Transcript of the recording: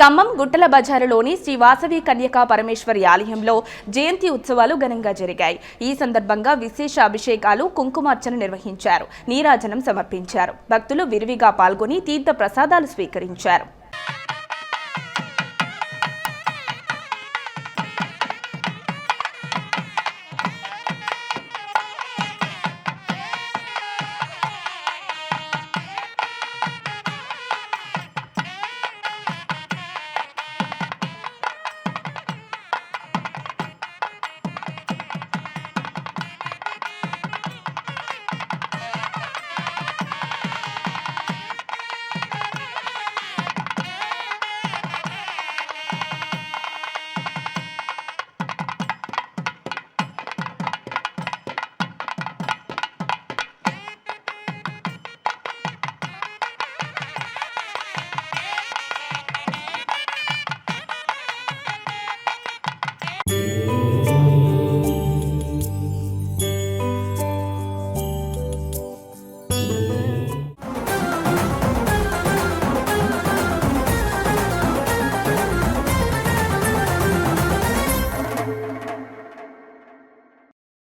ఖమ్మం గుట్టల బజారులోని శ్రీ వాసవి కన్యకా పరమేశ్వరి ఆలయంలో జయంతి ఉత్సవాలు ఘనంగా జరిగాయి. ఈ సందర్భంగా విశేష అభిషేకాలు కుంకుమార్చన నిర్వహించారు. నీరాజనం సమర్పించారు. భక్తులు విరివిగా పాల్గొని తీర్థ ప్రసాదాలు స్వీకరించారు.